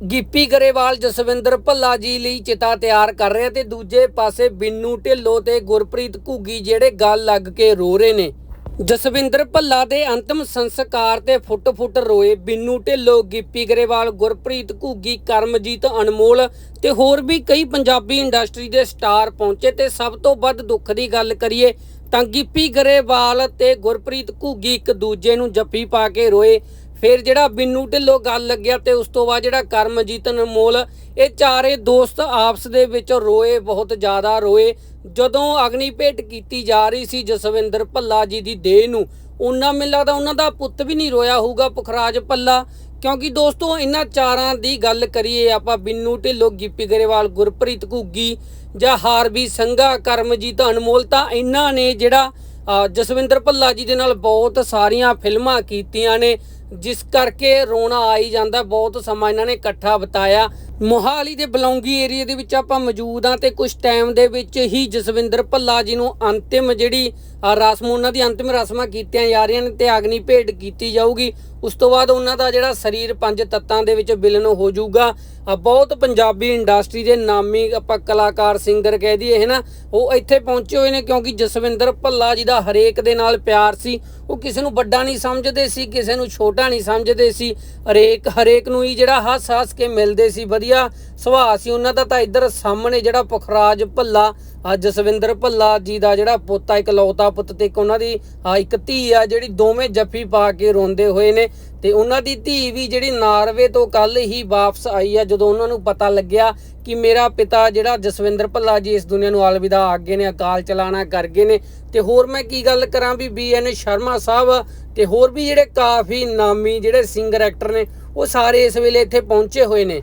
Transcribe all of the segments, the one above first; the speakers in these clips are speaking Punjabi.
ਗਿੱਪੀ ਗਰੇਵਾਲ, ਜਸਵਿੰਦਰ ਭੱਲਾ ਜੀ ਲਈ ਚਿਤਾ ਤਿਆਰ ਕਰ ਰਹੇ ਤੇ ਦੂਜੇ ਪਾਸੇ ਬਿੰਨੂ ਢਿੱਲੋਂ ਤੇ ਗੁਰਪ੍ਰੀਤ ਘੁੱਗੀ ਜਿਹੜੇ ਗੱਲ ਲੱਗ ਕੇ ਰੋ ਰਹੇ ਨੇ। ਜਸਵਿੰਦਰ ਭੱਲਾ ਦੇ ਅੰਤਮ ਸੰਸਕਾਰ ਤੇ ਫੁੱਟ-ਫੁੱਟ ਰੋਏ ਬਿੰਨੂ ਢਿੱਲੋਂ, ਗਿੱਪੀ ਗਰੇਵਾਲ, ਗੁਰਪ੍ਰੀਤ ਘੁੱਗੀ, ਕਰਮਜੀਤ ਅਨਮੋਲ ਤੇ ਹੋਰ ਵੀ ਕਈ ਪੰਜਾਬੀ ਇੰਡਸਟਰੀ ਦੇ ਸਟਾਰ ਪਹੁੰਚੇ ਤੇ ਸਭ ਤੋਂ ਵੱਧ ਦੁੱਖ ਦੀ ਗੱਲ ਕਰੀਏ ਤਾਂ ਗਿੱਪੀ ਗਰੇਵਾਲ ਤੇ ਗੁਰਪ੍ਰੀਤ ਘੁੱਗੀ ਇੱਕ ਦੂਜੇ ਨੂੰ ਜੱਫੀ ਪਾ ਕੇ ਰੋਏ। ਫਿਰ ਜਿਹੜਾ ਬਿੰਨੂ ਢਿੱਲੋਂ ਗੱਲ ਲੱਗਿਆ ਤੇ ਉਸ ਤੋਂ ਬਾਅਦ ਜਿਹੜਾ ਕਰਮਜੀਤ ਅਨਮੋਲ, ਇਹ ਚਾਰੇ ਦੋਸਤ ਆਪਸ ਦੇ ਵਿੱਚ ਰੋਏ, ਬਹੁਤ ਜ਼ਿਆਦਾ ਰੋਏ। ਜਦੋਂ ਅਗਨੀ ਭੇਟ ਕੀਤੀ ਜਾ ਰਹੀ ਸੀ ਜਸਵਿੰਦਰ ਭੱਲਾ ਜੀ ਦੀ ਦੇਹ ਨੂੰ, ਉਹਨਾਂ ਮੈਨੂੰ ਲੱਗਦਾ ਉਹਨਾਂ ਦਾ ਪੁੱਤ ਵੀ ਨਹੀਂ ਰੋਇਆ ਹੋਊਗਾ ਪੁਖਰਾਜ ਭੱਲਾ। ਕਿਉਂਕਿ ਦੋਸਤੋ, ਇਹਨਾਂ ਚਾਰਾਂ ਦੀ ਗੱਲ ਕਰੀਏ ਆਪਾਂ, ਬਿੰਨੂ ਢਿੱਲੋਂ, ਗਿੱਪੀ ਗਰੇਵਾਲ, ਗੁਰਪ੍ਰੀਤ ਘੁੱਗੀ ਜਾਂ ਹਾਰਬੀ ਸੰਘਾ, ਕਰਮਜੀਤ ਅਨਮੋਲ ਤਾਂ ਇਹਨਾਂ ਨੇ ਜਿਹੜਾ ਜਸਵਿੰਦਰ ਭੱਲਾ ਜੀ ਦੇ ਨਾਲ ਬਹੁਤ ਸਾਰੀਆਂ ਫਿਲਮਾਂ ਕੀਤੀਆਂ ਨੇ। ਜਿਸ ਕਰਕੇ ਰੋਣਾ ਆ ਹੀ ਜਾਂਦਾ, ਬਹੁਤ ਸਮਾਂ ਇਹਨਾਂ ਨੇ ਇਕੱਠਾ ਬਿਤਾਇਆ। ਮੋਹਾਲੀ ਦੇ ਬਲੌਂਗੀ ਏਰੀਆ ਦੇ ਵਿੱਚ ਆਪਾਂ ਮੌਜੂਦ ਆ ਤੇ ਕੁਝ ਟਾਈਮ ਦੇ ਵਿੱਚ ਹੀ ਜਸਵਿੰਦਰ ਭੱਲਾ ਜੀ ਨੂੰ ਅੰਤਿਮ ਜਿਹੜੀ ਰਸਮ, ਉਹਨਾਂ ਦੀ ਅੰਤਿਮ ਰਸਮਾਂ ਕੀਤੀਆਂ ਜਾ ਰਹੀਆਂ ਨੇ ਤੇ ਅਗਨੀ ਭੇਟ ਕੀਤੀ ਜਾਊਗੀ। ਉਸ ਤੋਂ ਬਾਅਦ ਉਹਨਾਂ ਦਾ ਜਿਹੜਾ ਸਰੀਰ ਪੰਜ ਤੱਤਾਂ ਦੇ ਵਿੱਚ ਵਿਲਨ ਹੋ ਜਾਊਗਾ। ਬਹੁਤ ਪੰਜਾਬੀ ਇੰਡਸਟਰੀ ਦੇ ਨਾਮੀ ਆਪਾਂ ਕਲਾਕਾਰ ਸਿੰਗਰ ਕਹਿ ਦਈਏ, ਹੈ ਨਾ? ਉਹ ਇੱਥੇ ਪਹੁੰਚੇ ਹੋਏ ਨੇ ਕਿਉਂਕਿ ਜਸਵਿੰਦਰ ਭੱਲਾ ਜੀ ਦਾ ਹਰੇਕ ਦੇ ਨਾਲ ਪਿਆਰ ਸੀ। ਉਹ ਕਿਸੇ ਨੂੰ ਵੱਡਾ ਨਹੀਂ ਸਮਝਦੇ ਸੀ, ਕਿਸੇ ਨੂੰ ਛੋਟਾ ਨਹੀਂ ਸਮਝਦੇ ਸੀ। ਹਰੇਕ ਹਰੇਕ ਨੂੰ ਹੀ ਜਿਹੜਾ ਹੱਸ ਹੱਸ ਕੇ ਮਿਲਦੇ ਸੀ। ਵਧੀਆ ਸੁਭਾਅ ਸੀ ਉਹਨਾਂ ਦਾ ਤਾਂ ਇੱਧਰ ਸਾਹਮਣੇ ਜਿਹੜਾ ਪੁਖਰਾਜ ਭੱਲਾ, ਆ ਜਸਵਿੰਦਰ ਭੱਲਾ ਜੀ ਦਾ ਜਿਹੜਾ ਪੋਤਾ, ਇਕਲੌਤਾ ਪੁੱਤ ਤੇ ਇੱਕ ਉਹਨਾਂ ਦੀ, ਆ ਇੱਕ ਧੀ ਆ ਜਿਹੜੀ ਦੋਵੇਂ ਜੱਫੀ ਪਾ ਕੇ ਰੋਂਦੇ ਹੋਏ ਨੇ। ਤੇ ਉਹਨਾਂ ਦੀ ਧੀ ਵੀ ਜਿਹੜੀ ਨਾਰਵੇ ਤੋਂ ਕੱਲ ਹੀ ਵਾਪਸ ਆਈ ਆ, ਜਦੋਂ ਉਹਨਾਂ ਨੂੰ ਪਤਾ ਲੱਗਿਆ ਕਿ ਮੇਰਾ ਪਿਤਾ ਜਿਹੜਾ ਜਸਵਿੰਦਰ ਭੱਲਾ ਜੀ ਇਸ ਦੁਨੀਆ ਨੂੰ ਅਲਵਿਦਾ ਆ ਗਏ ਨੇ, ਅਕਾਲ ਚਲਾਣਾ ਕਰ ਗਏ ਨੇ। ਤੇ ਹੋਰ ਮੈਂ ਕੀ ਗੱਲ ਕਰਾਂ ਵੀ ਬੀਐਨ ਸ਼ਰਮਾ ਸਾਹਿਬ ਤੇ ਹੋਰ ਵੀ ਜਿਹੜੇ ਕਾਫੀ ਨਾਮੀ ਜਿਹੜੇ ਸਿੰਗਰ ਐਕਟਰ ਨੇ, ਉਹ ਸਾਰੇ ਇਸ ਵੇਲੇ ਇੱਥੇ ਪਹੁੰਚੇ ਹੋਏ ਨੇ।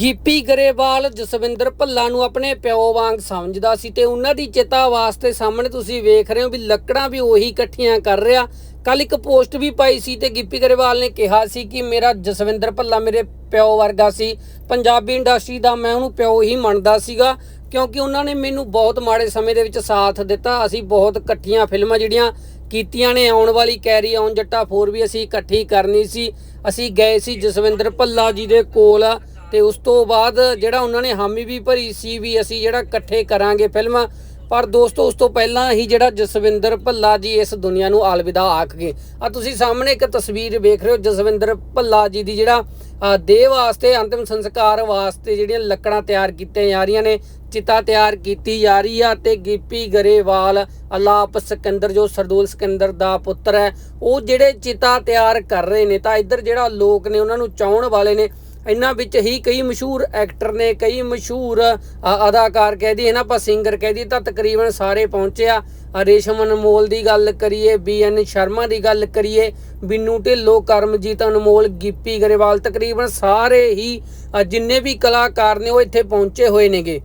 ਗਿੱਪੀ ਗਰੇਵਾਲ ਜਸਵਿੰਦਰ ਭੱਲਾ ਨੂੰ ਆਪਣੇ ਪਿਓ ਵਾਂਗ ਸਮਝਦਾ ਸੀ ਤੇ ਉਹਨਾਂ ਦੀ ਚਿਤਾ ਵਾਸਤੇ ਸਾਹਮਣੇ ਤੁਸੀਂ ਵੇਖ ਰਹੇ ਹੋ ਵੀ ਲੱਕੜਾਂ ਵੀ ਉਹੀ ਇਕੱਠੀਆਂ ਕਰ ਰਿਹਾ। ਕੱਲ ਇੱਕ ਪੋਸਟ ਵੀ ਪਾਈ ਸੀ ਤੇ ਗਿੱਪੀ ਗਰੇਵਾਲ ਨੇ ਕਿਹਾ ਸੀ ਕਿ ਮੇਰਾ ਜਸਵਿੰਦਰ ਭੱਲਾ ਮੇਰੇ ਪਿਓ ਵਰਗਾ ਸੀ। ਪੰਜਾਬੀ ਇੰਡਸਟਰੀ ਦਾ ਮੈਂ ਉਹਨੂੰ ਪਿਓ ਹੀ ਮੰਨਦਾ ਸੀਗਾ, ਕਿਉਂਕਿ ਉਹਨਾਂ ਨੇ ਮੈਨੂੰ ਬਹੁਤ ਮਾੜੇ ਸਮੇਂ ਦੇ ਵਿੱਚ ਸਾਥ ਦਿੱਤਾ। ਅਸੀਂ ਬਹੁਤ ਇਕੱਠੀਆਂ ਫਿਲਮਾਂ ਜਿਹੜੀਆਂ ਕੀਤੀਆਂ ਨੇ, ਆਉਣ ਵਾਲੀ ਕੈਰੀ ਆਉਣ ਜੱਟਾ 4 ਵੀ ਅਸੀਂ ਇਕੱਠੀ ਕਰਨੀ ਸੀ। ਅਸੀਂ ਗਏ ਸੀ ਜਸਵਿੰਦਰ ਭੱਲਾ ਜੀ ਦੇ ਕੋਲ। ਤੇ ਉਸ ਤੋਂ ਬਾਅਦ ਜਿਹੜਾ ਉਹਨਾਂ ਨੇ ਹਾਮੀ ਵੀ ਭਰੀ ਸੀ ਵੀ ਅਸੀਂ ਜਿਹੜਾ ਇਕੱਠੇ ਕਰਾਂਗੇ ਫਿਲਮਾਂ, ਪਰ ਦੋਸਤੋ ਉਸ ਤੋਂ ਪਹਿਲਾਂ ਹੀ ਜਿਹੜਾ ਜਸਵਿੰਦਰ ਭੱਲਾ ਜੀ ਇਸ ਦੁਨੀਆ ਨੂੰ ਅਲਵਿਦਾ ਆਖ ਗਏ। ਆ ਤੁਸੀਂ ਸਾਹਮਣੇ ਇੱਕ ਤਸਵੀਰ ਵੇਖ ਰਹੇ ਹੋ ਜਸਵਿੰਦਰ ਭੱਲਾ ਜੀ ਦੀ ਜਿਹੜਾ ਦੇਹ ਵਾਸਤੇ, ਅੰਤਿਮ ਸੰਸਕਾਰ ਵਾਸਤੇ ਜਿਹੜੀਆਂ ਲੱਕੜਾਂ ਤਿਆਰ ਕੀਤੀਆਂ ਜਾ ਰਹੀਆਂ ਨੇ, ਚਿਤਾ ਤਿਆਰ ਕੀਤੀ ਜਾ ਰਹੀ ਆ ਤੇ ਗਿੱਪੀ ਗਰੇਵਾਲ, ਅਲਾਪ ਸਿਕੰਦਰ ਜੋ ਸਰਦੂਲ ਸਿਕੰਦਰ ਦਾ ਪੁੱਤਰ ਹੈ, ਉਹ ਜਿਹੜੇ ਚਿਤਾ ਤਿਆਰ ਕਰ ਰਹੇ ਨੇ, ਤਾਂ ਇੱਧਰ ਜਿਹੜਾ ਲੋਕ ਨੇ ਉਹਨਾਂ ਨੂੰ ਚਾਹਣ ਵਾਲੇ ਨੇ ਇਹਨਾਂ ਵਿੱਚ ਹੀ ਕਈ ਮਸ਼ਹੂਰ ਐਕਟਰ ਨੇ, ਕਈ ਮਸ਼ਹੂਰ ਅਦਾਕਾਰ ਕਹਿ ਦਈਏ ਨਾ ਆਪਾਂ ਸਿੰਗਰ ਕਹਿ ਦਈਏ, ਤਾਂ ਤਕਰੀਬਨ ਸਾਰੇ ਪਹੁੰਚੇ ਆ। ਰੇਸ਼ਮ ਅਨਮੋਲ ਦੀ ਗੱਲ ਕਰੀਏ ਬੀਐਨ ਸ਼ਰਮਾ ਦੀ ਗੱਲ ਕਰੀਏ, ਬਿੰਨੂ ਢਿੱਲੋਂ, ਕਰਮਜੀਤ ਅਨਮੋਲ, ਗਿੱਪੀ ਗਰੇਵਾਲ, ਤਕਰੀਬਨ ਸਾਰੇ ਹੀ ਜਿੰਨੇ ਵੀ ਕਲਾਕਾਰ ਨੇ, ਉਹ ਇੱਥੇ ਪਹੁੰਚੇ ਹੋਏ ਨੇਗੇ।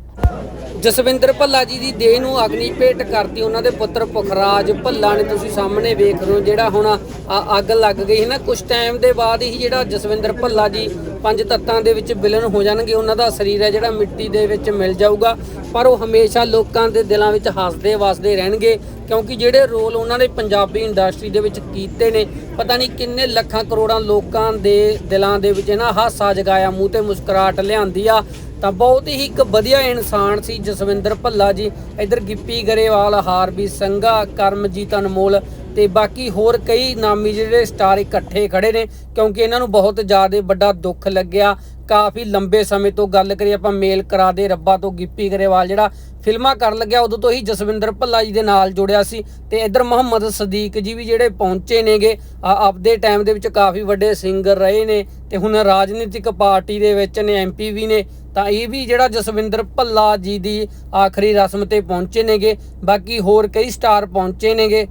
ਜਸਵਿੰਦਰ ਭੱਲਾ ਜੀ ਦੀ ਦੇਹ ਨੂੰ ਅਗਨੀ ਭੇਟ ਕਰਤੀ ਉਹਨਾਂ ਦੇ ਪੁੱਤਰ ਪੁਖਰਾਜ ਭੱਲਾ ਨੇ। ਤੁਸੀਂ ਸਾਹਮਣੇ ਵੇਖ ਰਹੇ ਹੋ ਜਿਹੜਾ ਹੁਣ ਅੱਗ ਲੱਗ ਗਈ ਹੈ ਨਾ ਕੁਝ ਟਾਈਮ ਦੇ ਬਾਅਦ ਹੀ ਜਿਹੜਾ ਜਸਵਿੰਦਰ ਭੱਲਾ ਜੀ ਪੰਜ ਤੱਤਾਂ ਦੇ ਵਿੱਚ ਵਿਲਨ ਹੋ ਜਾਣਗੇ, ਉਹਨਾਂ ਦਾ ਸਰੀਰ ਹੈ ਜਿਹੜਾ ਮਿੱਟੀ ਦੇ ਵਿੱਚ ਮਿਲ ਜਾਊਗਾ, ਪਰ ਉਹ ਹਮੇਸ਼ਾ ਲੋਕਾਂ ਦੇ ਦਿਲਾਂ ਵਿੱਚ ਹੱਸਦੇ ਵਸਦੇ ਰਹਿਣਗੇ, ਕਿਉਂਕਿ ਜਿਹੜੇ ਰੋਲ ਉਹਨਾਂ ਨੇ ਪੰਜਾਬੀ ਇੰਡਸਟਰੀ ਦੇ ਵਿੱਚ ਕੀਤੇ ਨੇ, ਪਤਾ ਨਹੀਂ ਕਿੰਨੇ ਲੱਖਾਂ ਕਰੋੜਾਂ ਲੋਕਾਂ ਦੇ ਦਿਲਾਂ ਦੇ ਵਿੱਚ ਇਹਨਾਂ ਹਾਸਾ ਜਗਾਇਆ, ਮੂੰਹ ਤੇ ਮੁਸਕਰਾਹਟ ਲਿਆਂਦੀ ਆ। ਤਾਂ ਬਹੁਤ ਹੀ ਇੱਕ ਵਧੀਆ ਇਨਸਾਨ ਸੀ ਜਸਵਿੰਦਰ ਭੱਲਾ ਜੀ। ਇਧਰ ਗਿੱਪੀ ਗਰੇਵਾਲ, ਹਾਰਬੀ ਸੰਘਾ, ਕਰਮਜੀਤ ਅਨਮੋਲ ਤੇ ਬਾਕੀ ਹੋਰ ਕਈ ਨਾਮੀ ਜਿਹੜੇ ਸਟਾਰ ਇਕੱਠੇ ਖੜੇ ਨੇ, ਕਿਉਂਕਿ ਇਹਨਾਂ ਨੂੰ ਬਹੁਤ ਜ਼ਿਆਦਾ ਵੱਡਾ ਦੁੱਖ ਲੱਗਿਆ। ਕਾਫੀ ਲੰਬੇ ਸਮੇਂ ਤੋਂ ਗੱਲ ਕਰੀ, ਆਪਾਂ ਮੇਲ ਕਰਾ ਦੇ, ਰੱਬਾ ਤੋਂ ਗਿੱਪੀ ਗਰੇਵਾਲ ਜਿਹੜਾ ਫਿਲਮਾਂ ਕਰਨ ਲੱਗਿਆ, ਉਦੋਂ ਤੋਂ ਹੀ ਜਸਵਿੰਦਰ ਭੱਲਾ ਜੀ ਦੇ ਨਾਲ ਜੁੜਿਆ ਸੀ। ਤੇ ਇਧਰ ਮੁਹੰਮਦ ਸਦੀਕ ਜੀ ਵੀ ਜਿਹੜੇ ਪਹੁੰਚੇ ਨੇਗੇ ਆਪਦੇ ਟਾਈਮ ਦੇ ਵਿੱਚ ਕਾਫੀ ਵੱਡੇ ਸਿੰਗਰ ਰਹੇ ਨੇ, ਤੇ ਹੁਣ ਰਾਜਨੀਤਿਕ ਪਾਰਟੀ ਦੇ ਵਿੱਚ ਨੇ ਐਮਪੀ ਵੀ ਨੇ, ਤਾਂ ਇਹ ਵੀ ਜਿਹੜਾ ਜਸਵਿੰਦਰ ਭੱਲਾ ਜੀ ਦੀ ਆਖਰੀ ਰਸਮ ਤੇ ਪਹੁੰਚੇ ਨੇਗੇ। ਬਾਕੀ ਹੋਰ ਕਈ ਸਟਾਰ ਪਹੁੰਚੇ ਨੇਗੇ।